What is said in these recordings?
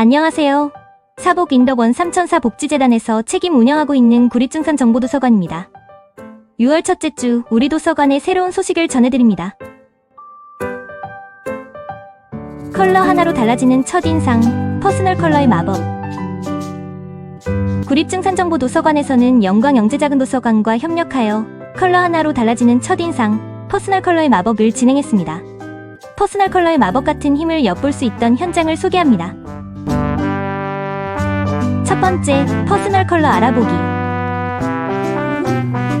안녕하세요. 사복 인덕원 삼천사 복지재단에서 책임 운영하고 있는 구립증산 정보도서관입니다. 6월 첫째 주 우리 도서관의 새로운 소식을 전해드립니다. 컬러 하나로 달라지는 첫인상, 퍼스널 컬러의 마법. 구립증산정보도서관에서는 영광영재작은도서관과 협력하여 컬러 하나로 달라지는 첫인상, 퍼스널 컬러의 마법을 진행했습니다. 퍼스널 컬러의 마법 같은 힘을 엿볼 수 있던 현장을 소개합니다. 첫 번째, 퍼스널 컬러 알아보기.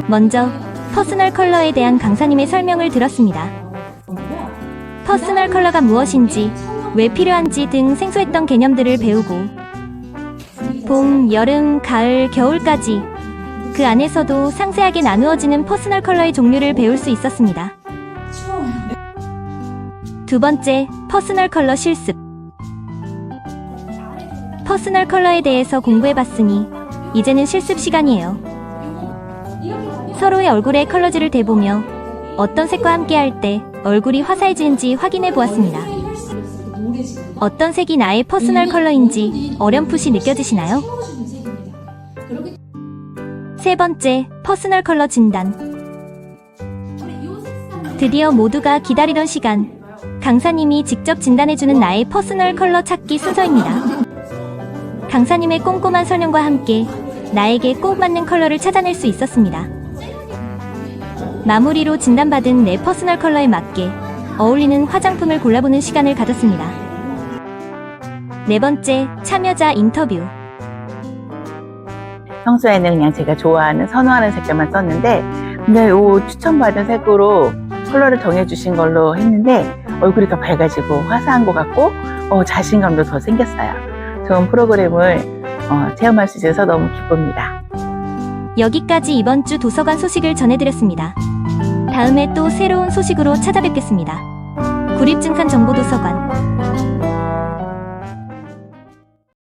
먼저, 퍼스널 컬러에 대한 강사님의 설명을 들었습니다. 퍼스널 컬러가 무엇인지, 왜 필요한지 등 생소했던 개념들을 배우고, 봄, 여름, 가을, 겨울까지 그 안에서도 상세하게 나누어지는 퍼스널 컬러의 종류를 배울 수 있었습니다. 두 번째, 퍼스널 컬러 실습. 퍼스널 컬러에 대해서 공부해봤으니 이제는 실습 시간이에요. 서로의 얼굴에 컬러지를 대보며 어떤 색과 함께 할 때 얼굴이 화사해지는지 확인해 보았습니다. 어떤 색이 나의 퍼스널 컬러인지 어렴풋이 느껴지시나요? 세 번째, 퍼스널 컬러 진단. 드디어 모두가 기다리던 시간. 강사님이 직접 진단해주는 나의 퍼스널 컬러 찾기 순서입니다. 강사님의 꼼꼼한 설명과 함께 나에게 꼭 맞는 컬러를 찾아낼 수 있었습니다. 마무리로 진단받은 내 퍼스널 컬러에 맞게 어울리는 화장품을 골라보는 시간을 가졌습니다. 네 번째, 참여자 인터뷰. 평소에는 그냥 제가 좋아하는 선호하는 색깔만 썼는데 근데 요 추천받은 색으로 컬러를 정해주신 걸로 했는데 얼굴이 더 밝아지고 화사한 것 같고 어, 자신감도 더 생겼어요. 좋은 프로그램을 어, 체험할 수 있어서 너무 기쁩니다. 여기까지 이번 주 도서관 소식을 전해드렸습니다. 다음에 또 새로운 소식으로 찾아뵙겠습니다. 구립증칸 정보도서관